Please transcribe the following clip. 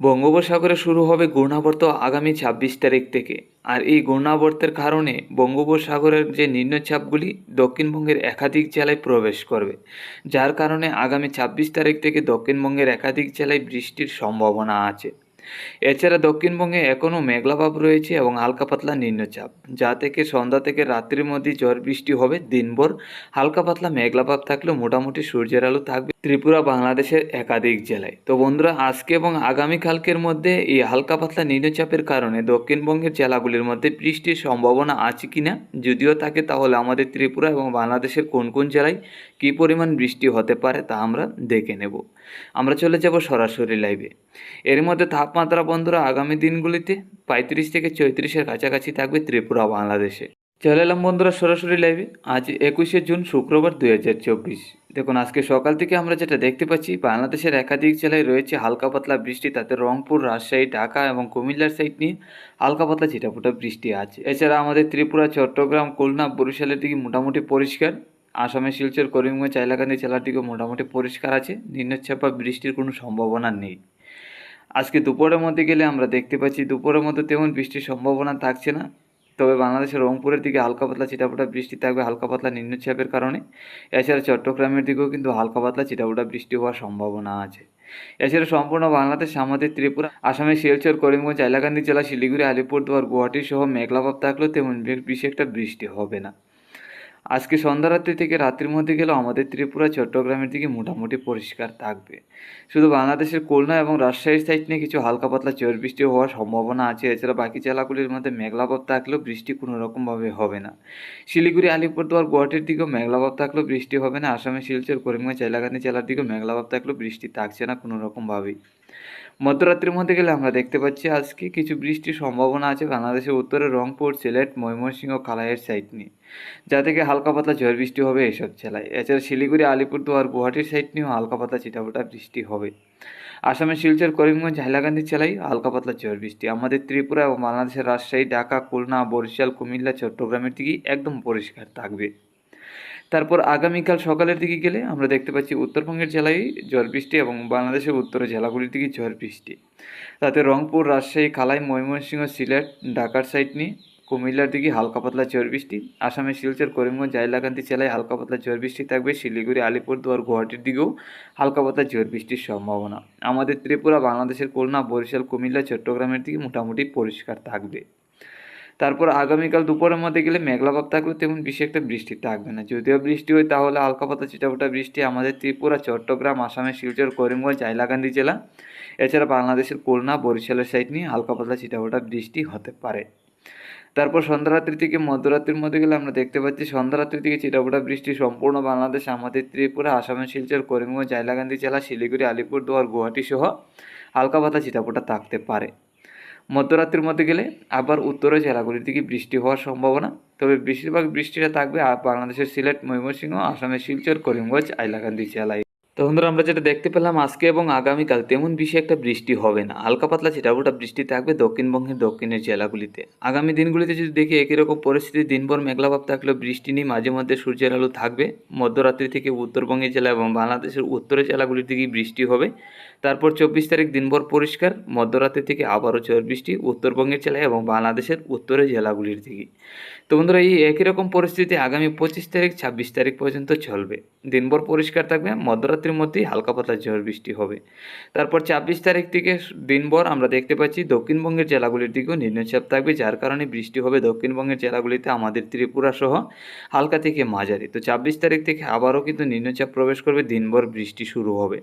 বঙ্গোপসাগরে শুরু হবে ঘূর্ণাবর্ত আগামী ছাব্বিশ তারিখ থেকে। আর এই ঘূর্ণাবর্তের কারণে বঙ্গোপসাগরের যে নিম্নচাপগুলি দক্ষিণবঙ্গের একাধিক জেলায় প্রবেশ করবে, যার কারণে আগামী ছাব্বিশ তারিখ থেকে দক্ষিণবঙ্গের একাধিক জেলায় বৃষ্টির সম্ভাবনা আছে। এছাড়া দক্ষিণবঙ্গে এখনও মেঘলাভাব রয়েছে এবং হালকা পাতলা নিম্নচাপ, যা থেকে সন্ধ্যা থেকে রাত্রির মধ্যে ঝড় বৃষ্টি হবে দিনভর। হালকা পাতলা মেঘলাভাব থাকলেও মোটামুটি সূর্যের আলো থাকবে ত্রিপুরা, বাংলাদেশের একাধিক জেলায়। তো বন্ধুরা, আজকে এবং আগামীকালকের মধ্যে এই হালকা পাতলা নিম্নচাপের কারণে দক্ষিণবঙ্গের জেলাগুলির মধ্যে বৃষ্টির সম্ভাবনা আছে কিনা, যদিও থাকে, তাহলে আমাদের ত্রিপুরা এবং বাংলাদেশের কোন কোন জেলায় কী পরিমাণ বৃষ্টি হতে পারে তা আমরা দেখে নেব। আমরা চলে যাব সরাসরি লাইভে এর মধ্যে তাপমাত্রা বন্ধুরা, আগামী দিনগুলিতে পঁয়ত্রিশ থেকে চৌত্রিশের কাছাকাছি থাকবে ত্রিপুরা বাংলাদেশে। চলে এলাম বন্ধুরা সরাসরি লাইভে আজ একুশে জুন, শুক্রবার দুই হাজার চব্বিশ। দেখুন, আজকে সকাল থেকে আমরা যেটা দেখতে পাচ্ছি, বাংলাদেশের একাধিক জেলায় রয়েছে হালকা পাতলা বৃষ্টি। তাতে রংপুর, রাজশাহী, ঢাকা এবং কুমিল্লার সাইড নিয়ে হালকা পাতলা ছিটাফোটা বৃষ্টি আছে। এছাড়া আমাদের ত্রিপুরা, চট্টগ্রাম, খুলনা, বরিশালের দিকে মোটামুটি পরিষ্কার। আসামে শিলচর, করিমগঞ্জ চাইলাকান্দি জেলার দিকে মোটামুটি পরিষ্কার আছে। নিম্নচাপ বা বৃষ্টির কোনো সম্ভাবনা নেই। আজকে দুপুরের মধ্যে গেলে আমরা দেখতে পাচ্ছি, দুপুরের মধ্যে তেমন বৃষ্টির সম্ভাবনা থাকছে না। তবে বাংলাদেশের রংপুরের দিকে হালকা পাতলা চিটাফোটা বৃষ্টি থাকবে, হালকা পাতলা নিম্নচাপের কারণে। এছাড়া চট্টগ্রামের দিকেও কিন্তু হালকা পাতলা চিটাফোটা বৃষ্টি হওয়ার সম্ভাবনা আছে। এছাড়া সম্পূর্ণ বাংলাদেশ, আমাদের ত্রিপুরা, আসামের শিলচর, করিমগঞ্জ, হাইলাকান্দি জেলা, শিলিগুড়ি, আলিপুরদুয়ার গুয়াহাটি সহ মেঘলাভাব থাকলেও তেমন বেশি একটা বৃষ্টি হবে না। আজকে সন্ধ্যা রাত্রি থেকে রাত্রির মধ্যে গেলেও আমাদের ত্রিপুরা, চট্টগ্রামের দিকে মোটামুটি পরিষ্কার থাকবে। শুধু বাংলাদেশের খুলনা এবং রাজশাহীর সাইড নিয়ে কিছু হালকা পাতলা চর বৃষ্টি হওয়ার সম্ভাবনা আছে। এছাড়া বাকি জেলাগুলির মধ্যে মেঘলাভাব থাকলেও বৃষ্টি কোনো রকমভাবে হবে না। শিলিগুড়ি, আলিপুরদুয়ার, গুয়াহাটির দিকেও মেঘলাভাব থাকলেও বৃষ্টি হবে না। আসামে শিলচর, করিমগঞ্জ চাইলাকান্দি জেলার দিকেও মেঘলাভাব থাকলেও বৃষ্টি থাকছে না কোনো রকমভাবেই। মধ্যরাত্রির মধ্যে গেলে আমরা দেখতে পাচ্ছি আজকে কিছু বৃষ্টির সম্ভাবনা আছে বাংলাদেশের উত্তরে রংপুর, সিলেট, ময়মনসিংহ কালাইয়ের সাইড নিয়ে। যা থেকে হালকা পাতলা ঝড় বৃষ্টি হবে এসব জেলায়। এছাড়া শিলিগুড়ি, আলিপুরদুয়ার গুয়াহাটির সাইড নিয়েও হালকা পাতলা চিটাফোটা বৃষ্টি হবে। আসামের শিলচর, করিমগঞ্জ হাইলাকান্দি জেলায় হালকা পাতলা ঝড় বৃষ্টি। আমাদের ত্রিপুরা এবং বাংলাদেশের রাজশাহী, ঢাকা, খুলনা, বরিশাল, কুমিল্লা, চট্টগ্রামের দিকেই একদম পরিষ্কার থাকবে। তারপর আগামীকাল সকালের দিকে গেলে আমরা দেখতে পাচ্ছি উত্তরবঙ্গের জেলায় ঝড় বৃষ্টি এবং বাংলাদেশের উত্তরের জেলাগুলির দিকে ঝড় বৃষ্টি তাতে রংপুর, রাজশাহী খালাই ময়মনসিংহ, সিলেট, ঢাকার সাইড নিয়ে কুমিল্লার দিকে হালকা পাতলা ঝড় বৃষ্টি আসামের শিলচর, করিমগঞ্জ জাইলাকান্দি জেলায় হালকা পাতলা ঝড় বৃষ্টি থাকবে। শিলিগুড়ি, আলিপুরদুয়ার, গুয়াহাটির দিকেও হালকা পাতলা ঝড় বৃষ্টির সম্ভাবনা। আমাদের ত্রিপুরা, বাংলাদেশের খুলনা, বরিশাল, কুমিল্লা, চট্টগ্রামের দিকে মোটামুটি পরিষ্কার থাকবে। তারপর আগামীকাল দুপুরের মধ্যে গেলে মেঘলাভাব থাকলে তেমন বেশি একটা বৃষ্টি থাকবে না। যদিও বৃষ্টি হয়, তাহলে হালকা পাতা বৃষ্টি আমাদের ত্রিপুরা, চট্টগ্রাম, আসামের শিলচর, করিমগঞ্জ হাইলাকান্দি জেলা, এছাড়া বাংলাদেশের খুলনা, বরিশালের সাইড নিয়ে হালকা পাতলা বৃষ্টি হতে পারে। তারপর সন্ধ্যারাত্রি থেকে মধ্যরাত্রির মধ্যে গেলে আমরা দেখতে পাচ্ছি, সন্ধ্যারাত্রি থেকে চিটাফোটা বৃষ্টি সম্পূর্ণ বাংলাদেশ, আমাদের ত্রিপুরা, আসামের শিলচর, করিমগঞ্জ হাইলাকান্দি জেলা, শিলিগুড়ি, আলিপুরদুয়ার গুয়াহাটি সহ হালকা পাতা চিটাফোটা থাকতে পারে। মধ্যরাত্রির মধ্যে গেলে আবার উত্তরের জেলাগুলির দিকে বৃষ্টি হওয়ার সম্ভাবনা। তবে বেশিরভাগ বৃষ্টিটা থাকবে বাংলাদেশের সিলেট, ময়মনসিংহ, আসামের শিলচর, করিমগঞ্জ আইলাকান্দি জেলায়। তো বন্ধুরা, আমরা যেটা দেখতে পেলাম আজকে এবং আগামীকাল, তেমন বেশি একটা বৃষ্টি হবে না। হালকা পাতলা ছিটাফোটা বৃষ্টি থাকবে দক্ষিণবঙ্গের দক্ষিণের জেলাগুলিতে। আগামী দিনগুলিতে যদি দেখি একই রকম পরিস্থিতি, দিনভর মেঘলাভাব থাকলেও বৃষ্টি নেই, মাঝে মধ্যে সূর্যের আলো থাকবে। মধ্যরাত্রি থেকে উত্তরবঙ্গের জেলা এবং বাংলাদেশের উত্তরের জেলাগুলির দিকেই বৃষ্টি হবে। তারপর চব্বিশ তারিখ দিনভর পরিষ্কার, মধ্যরাত্রি থেকে আবারও ঝড় বৃষ্টি উত্তরবঙ্গের জেলায় এবং বাংলাদেশের উত্তরের জেলাগুলির দিকে। তো বন্ধুরা, এই একই রকম পরিস্থিতি আগামী পঁচিশ তারিখ, ছাব্বিশ তারিখ পর্যন্ত চলবে। দিনভর পরিষ্কার থাকবে মধ্যরাত্রির মধ্যেই হালকা পাতলা ঝড় বৃষ্টি হবে। তারপর ছাব্বিশ তারিখ থেকে দিনভর আমরা দেখতে পাচ্ছি দক্ষিণবঙ্গের জেলাগুলির দিকেও নিম্নচাপ থাকবে, যার কারণে বৃষ্টি হবে দক্ষিণবঙ্গের জেলাগুলিতে আমাদের ত্রিপুরা সহ হালকা থেকে মাঝারি। তো ছাব্বিশ তারিখ থেকে আবারও কিন্তু নিম্নচাপ প্রবেশ করবে, দিনভর বৃষ্টি শুরু হবে।